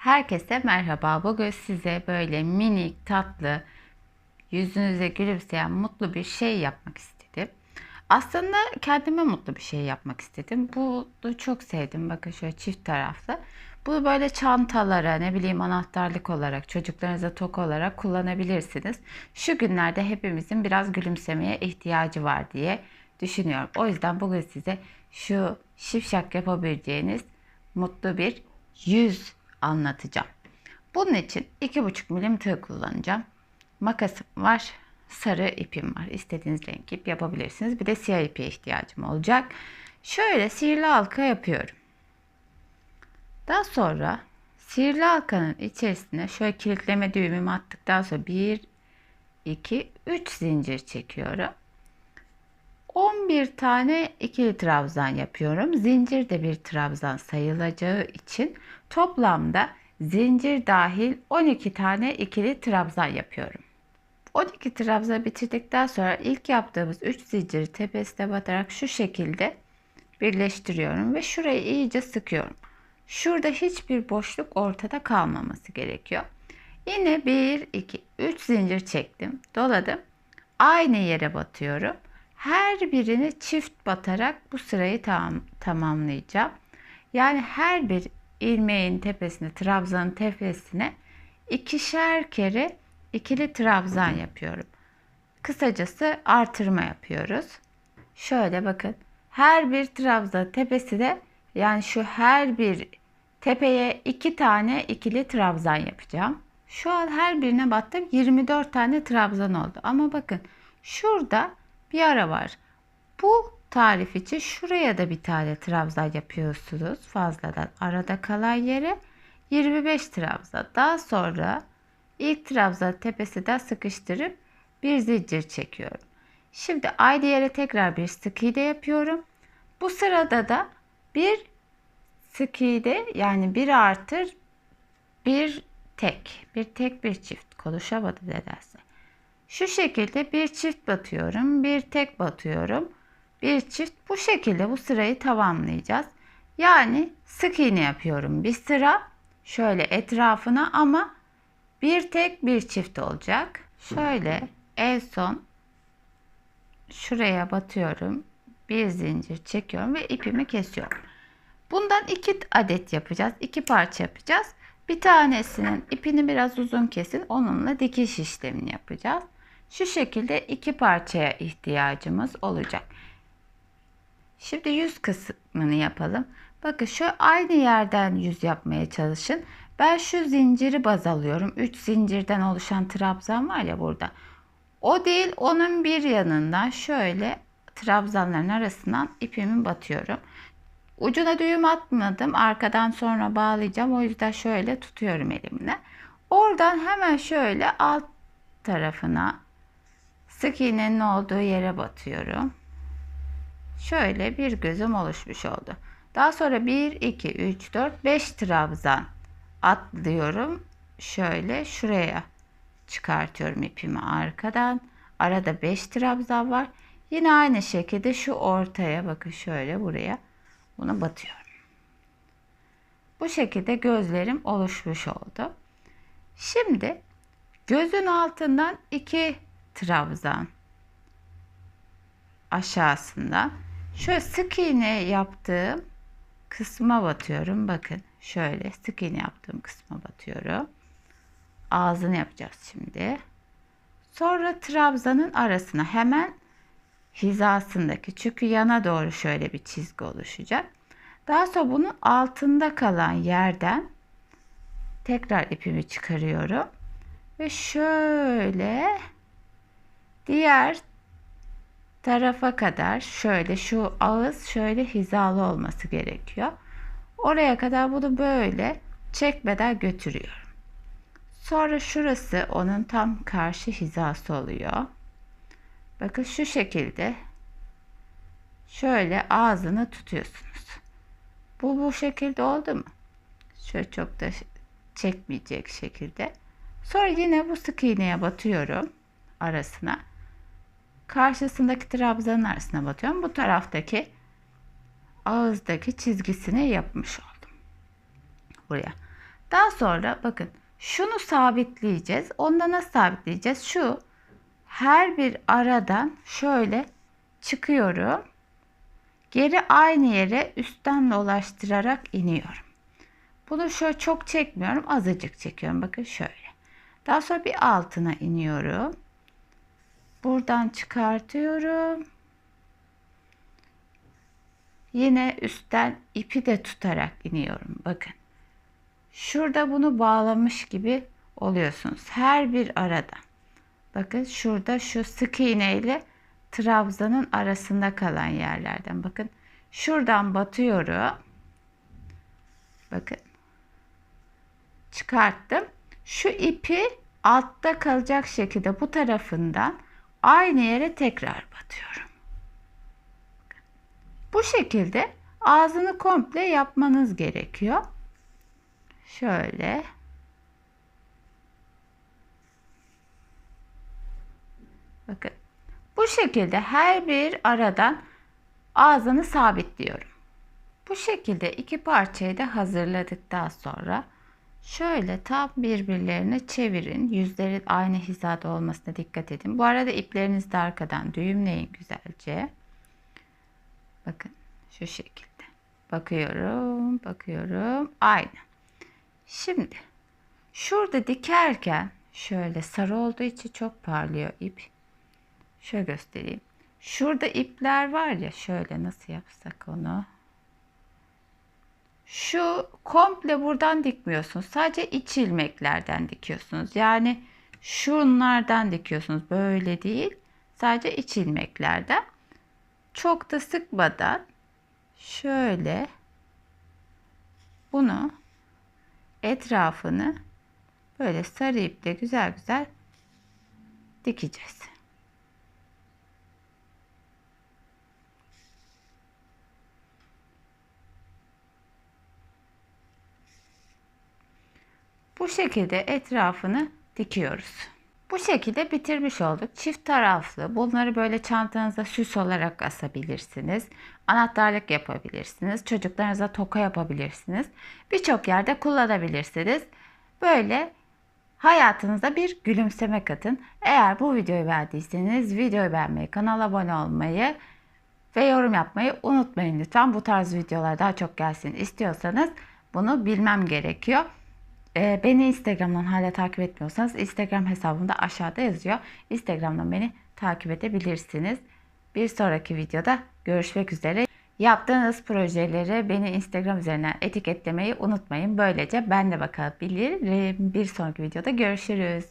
Herkese merhaba. Bugün size böyle minik, tatlı, yüzünüze gülümseyen mutlu bir şey yapmak istedim. Aslında kendime mutlu bir şey yapmak istedim. Bunu çok sevdim. Bakın şöyle çift taraflı. Bu böyle çantalara, ne bileyim anahtarlık olarak, çocuklarınıza tok olarak kullanabilirsiniz. Şu günlerde hepimizin biraz gülümsemeye ihtiyacı var diye düşünüyorum. O yüzden bugün size şu şipşak yapabileceğiniz mutlu bir yüz anlatacağım. Bunun için 2,5 milim tığ kullanacağım. Makasım var. Sarı ipim var. İstediğiniz renk ip yapabilirsiniz. Bir de siyah ipe ihtiyacım olacak. Şöyle sihirli halka yapıyorum. Daha sonra sihirli halkanın içerisine şöyle kilitleme düğümümü attıktan sonra 1, 2, 3 zincir çekiyorum. 11 tane ikili trabzan yapıyorum. Zincir de bir trabzan sayılacağı için toplamda zincir dahil 12 tane ikili trabzan yapıyorum. 12 trabzan bitirdikten sonra ilk yaptığımız 3 zinciri tepesine batarak şu şekilde birleştiriyorum ve şurayı iyice sıkıyorum. Şurada hiçbir boşluk ortada kalmaması gerekiyor. Yine 1 2 3 zincir çektim. Doladım. Aynı yere batıyorum. Her birini çift batarak bu sırayı tam, tamamlayacağım. Yani her bir ilmeğin tepesine, trabzanın tepesine ikişer kere ikili trabzan yapıyorum. Kısacası artırma yapıyoruz. Şöyle bakın. Her bir trabzan tepesi de yani şu her bir tepeye iki tane ikili trabzan yapacağım. Şu an her birine battım 24 tane trabzan oldu. Ama bakın şurada bir ara var. Bu tarif için şuraya da bir tane trabzan yapıyorsunuz fazladan. Arada kalan yere 25 trabzan. Daha sonra ilk trabzan tepesi de sıkıştırıp bir zincir çekiyorum. Şimdi aynı yere tekrar bir sık iğne yapıyorum. Bu sırada da bir sık iğne yani bir artır bir tek. Bir tek bir çift. Konuşamadım nedense. Şu şekilde bir çift batıyorum, bir tek batıyorum, bir çift. Bu şekilde bu sırayı tamamlayacağız. Yani sık iğne yapıyorum bir sıra şöyle etrafına ama bir tek bir çift olacak. Şöyle en son şuraya batıyorum. Bir zincir çekiyorum ve ipimi kesiyorum. Bundan iki adet yapacağız. iki parça yapacağız. Bir tanesinin ipini biraz uzun kesin. Onunla dikiş işlemini yapacağız. Şu şekilde iki parçaya ihtiyacımız olacak. Şimdi yüz kısmını yapalım. Bakın şu aynı yerden yüz yapmaya çalışın. Ben şu zinciri baz alıyorum. 3 zincirden oluşan trabzan var ya burada. O değil onun bir yanından şöyle trabzanların arasından ipimi batıyorum. Ucuna düğüm atmadım. Arkadan sonra bağlayacağım. O yüzden şöyle tutuyorum elimle. Oradan hemen şöyle alt tarafına sık iğnenin olduğu yere batıyorum. Şöyle bir gözüm oluşmuş oldu. Daha sonra 1, 2, 3, 4, 5 trabzan atlıyorum. Şöyle şuraya çıkartıyorum ipimi arkadan. Arada 5 trabzan var. Yine aynı şekilde şu ortaya bakın şöyle buraya bunu batıyorum. Bu şekilde gözlerim oluşmuş oldu. Şimdi gözün altından iki trabzan aşağısından şöyle sık iğne yaptığım kısma batıyorum. Bakın şöyle sık iğne yaptığım kısma batıyorum. Ağzını yapacağız şimdi. Sonra trabzanın arasına hemen hizasındaki çünkü yana doğru şöyle bir çizgi oluşacak. Daha sonra bunun altında kalan yerden tekrar ipimi çıkarıyorum ve şöyle diğer tarafa kadar şöyle şu ağız şöyle hizalı olması gerekiyor. Oraya kadar bunu böyle çekmeden götürüyorum. Sonra şurası onun tam karşı hizası oluyor. Bakın şu şekilde şöyle ağzını tutuyorsunuz. Bu bu şekilde oldu mu? Şöyle çok da çekmeyecek şekilde. Sonra yine bu sık iğneye batıyorum arasına. Karşısındaki trabzanın arasına batıyorum. Bu taraftaki ağızdaki çizgisini yapmış oldum. Buraya. Daha sonra bakın şunu sabitleyeceğiz. Onda nasıl sabitleyeceğiz? Şu her bir aradan şöyle çıkıyorum. Geri aynı yere üstten dolaştırarak iniyorum. Bunu şöyle çok çekmiyorum. Azıcık çekiyorum. Bakın şöyle. Daha sonra bir altına iniyorum. Buradan çıkartıyorum. Yine üstten ipi de tutarak iniyorum. Bakın. Şurada bunu bağlamış gibi oluyorsunuz. Her bir arada. Bakın şurada şu sık iğne ile trabzanın arasında kalan yerlerden. Bakın şuradan batıyorum. Bakın. Çıkarttım. Şu ipi altta kalacak şekilde bu tarafından aynı yere tekrar batıyorum. Bu şekilde ağzını komple yapmanız gerekiyor. Şöyle. Bakın. Bu şekilde her bir aradan ağzını sabitliyorum. Bu şekilde iki parçayı da hazırladıktan sonra şöyle tam birbirlerine çevirin. Yüzlerin aynı hizada olmasına dikkat edin. Bu arada iplerinizi de arkadan düğümleyin güzelce. Bakın şu şekilde. Bakıyorum, bakıyorum. Aynı. Şimdi şurada dikerken şöyle sarı olduğu için çok parlıyor ip. Şöyle göstereyim. Şurada ipler var ya şöyle nasıl yapsak onu. Şu komple buradan dikmiyorsunuz. Sadece iç ilmeklerden dikiyorsunuz. Yani şunlardan dikiyorsunuz. Böyle değil. Sadece iç ilmeklerden. Çok da sıkmadan şöyle bunu etrafını böyle sarı iple güzel güzel dikeceğiz. Bu şekilde etrafını dikiyoruz. Bu şekilde bitirmiş olduk. Çift taraflı. Bunları böyle çantanıza süs olarak asabilirsiniz. Anahtarlık yapabilirsiniz. Çocuklarınıza toka yapabilirsiniz. Birçok yerde kullanabilirsiniz. Böyle hayatınıza bir gülümseme katın. Eğer bu videoyu beğendiyseniz videoyu beğenmeyi, kanala abone olmayı ve yorum yapmayı unutmayın lütfen. Bu tarz videolar daha çok gelsin istiyorsanız bunu bilmem gerekiyor. Ee, beni Instagram'dan hala takip etmiyorsanız Instagram hesabımda aşağıda yazıyor. Instagram'dan beni takip edebilirsiniz. Bir sonraki videoda görüşmek üzere. Yaptığınız projeleri beni Instagram üzerinden etiketlemeyi unutmayın. Böylece ben de bakabilirim. Bir sonraki videoda görüşürüz.